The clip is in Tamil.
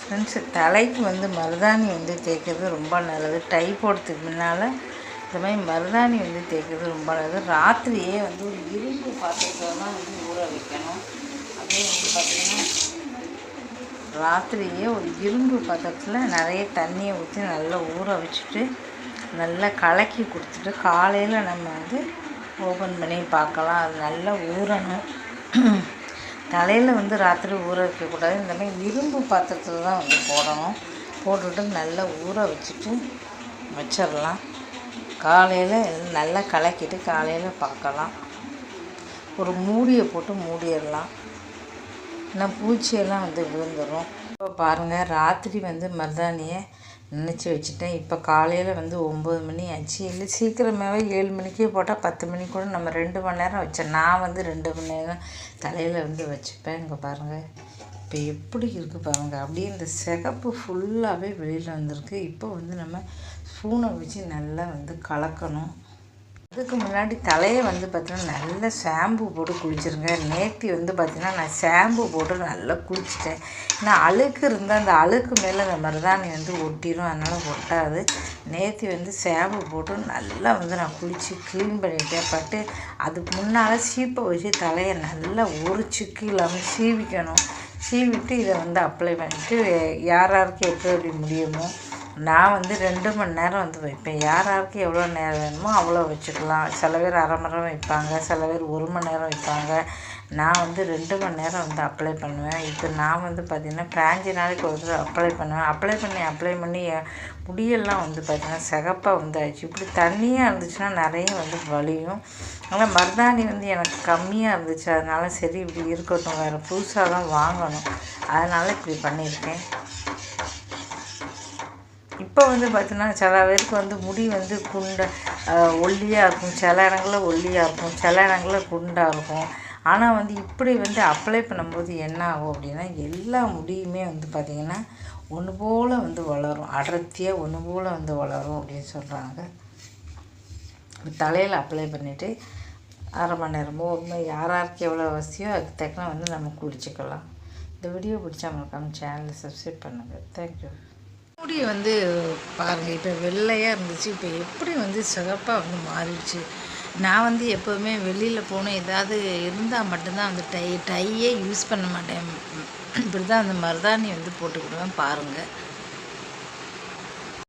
ஃப்ரெண்ட்ஸு தலைக்கு வந்து மருதாணி வந்து தேய்க்கிறது ரொம்ப நல்லது. டை போடுறதுக்கு முன்னால் இந்த மாதிரி மருதாணி வந்து தேய்க்கிறது ரொம்ப நல்லது. ராத்திரியே வந்து ஒரு இரும்பு பாத்திரத்தில் தான் வந்து ஊற வைக்கணும். அதே வந்து பார்த்திங்கன்னா ராத்திரியே ஒரு இரும்பு பாத்திரத்தில் நிறைய தண்ணியை ஊற்றி நல்லா ஊற வச்சுட்டு நல்லா கலக்கி கொடுத்துட்டு காலையில் நம்ம வந்து ஓப்பன் பண்ணி பார்க்கலாம். அது நல்லா ஊறணும். தலையில் வந்து ராத்திரி ஊற வைக்கக்கூடாது. இந்த மாதிரி இரும்பு பாத்திரத்தில் தான் வந்து போடணும். போட்டுட்டு நல்லா ஊற வச்சுட்டு வச்சிடலாம். காலையில் நல்லா கலக்கிட்டு காலையில் பார்க்கலாம். ஒரு மூடியை போட்டு மூடிடலாம். ஏன்னா பூச்சியெல்லாம் வந்து விழுந்துடும் இப்போ பாருங்கள் ராத்திரி வந்து மருதாணியை நினச்சி வச்சுட்டேன். இப்போ காலையில் வந்து ஒம்பது மணி ஆச்சு. இல்லை சீக்கிரமாகவே ஏழு மணிக்கே போட்டால் பத்து மணிக்கு கூட நம்ம ரெண்டு மணி நேரம் வச்சேன் நான் வந்து ரெண்டு மணி நேரம் தலையில் வந்து வச்சுப்பேன். இங்கே பாருங்கள் இப்போ எப்படி இருக்குது பாருங்கள் அப்படியே இந்த சிகப்பு ஃபுல்லாகவே வெளியில் வந்திருக்கு. இப்போ வந்து நம்ம ஸ்பூனை வச்சு நல்லா வந்து கலக்கணும். அதுக்கு முன்னாடி தலையை வந்து பார்த்தீங்கன்னா நல்லா ஷாம்பு போட்டு குளிச்சிருங்க. நேத்தி வந்து பார்த்திங்கன்னா நான் ஷாம்பு போட்டு நல்லா குளிச்சிட்டேன். ஏன்னா அழுக்கு இருந்தால் அந்த அழுக்கு மேலே அந்த மருதாணி வந்து ஒட்டிடும் அதனால் ஒட்டாது. நேத்தி வந்து ஷாம்பு போட்டு நல்லா வந்து நான் குளித்து க்ளீன் பண்ணிட்டேன். பட்டு அதுக்கு முன்னால் சீப்பை வச்சு தலையை நல்லா ஒரு சிக்கு இல்லாமல் சீவிக்கணும். சீவிட்டு இதை வந்து அப்ளை பண்ணிவிட்டு யார் யாருக்கு எப்படி எப்படி முடியுமோ நான் வந்து ரெண்டு மணி நேரம் வந்து வைப்பேன். யார் யாருக்கு எவ்வளோ நேரம் வேணுமோ அவ்வளோ வச்சுக்கலாம். சில பேர் அரை மணி நேரம் வைப்பாங்க. சில பேர் ஒரு மணி நேரம் வைப்பாங்க. நான் வந்து ரெண்டு மணி நேரம் வந்து அப்ளை பண்ணுவேன். இப்போ நான் வந்து பார்த்திங்கன்னா பாஞ்சு நாளைக்கு ஒரு அப்ளை பண்ணுவேன். அப்ளை பண்ணி அப்ளை பண்ணி முடியெல்லாம் வந்து பார்த்திங்கன்னா சிகப்பாக வந்து ஆயிடுச்சு இப்படி தண்ணியாக இருந்துச்சுன்னா நிறைய வந்து வலியும். ஆனால் மருதாணி வந்து எனக்கு கம்மியாக இருந்துச்சு. அதனால சரி இப்படி இருக்கட்டும். வேறு புதுசாக தான் வாங்கணும். அதனால் இப்படி பண்ணியிருக்கேன். இப்போ வந்து பார்த்தீங்கன்னா சில பேருக்கு வந்து முடி வந்து குண்டை ஒல்லியாக இருக்கும் சில இடங்களில் ஒல்லியாக இருக்கும் சில இடங்களில் குண்டாக இருக்கும் ஆனால் வந்து இப்படி வந்து அப்ளை பண்ணும்போது என்ன ஆகும் அப்படின்னா எல்லா முடியுமே வந்து பார்த்திங்கன்னா ஒன்று போல் வந்து வளரும். அடர்த்தியாக ஒன்று போல் வந்து வளரும் அப்படின்னு சொல்கிறாங்க தலையில் அப்ளை பண்ணிவிட்டு அரை மணி நேரமோ உண்மை யார் யாருக்கு எவ்வளோ அவசியம் அதுக்கு தக்கன வந்து நம்ம குளிச்சுக்கலாம். இந்த வீடியோ பிடிச்சா மறக்காம சேனலை சப்ஸ்கிரைப் பண்ணுங்கள் தேங்க்யூ எப்படி வந்து பாருங்கள் இப்போ வெள்ளையாக இருந்துச்சு இப்போ எப்படி வந்து சிகப்பாக வந்து மாறிடுச்சு. நான் வந்து எப்போவுமே வெளியில் போகணும் ஏதாவது இருந்தால் மட்டும்தான் அந்த டை டையே யூஸ் பண்ண மாட்டேன். இப்படி தான் அந்த மருதாணி வந்து போட்டுக்கிடுவேன் பாருங்கள்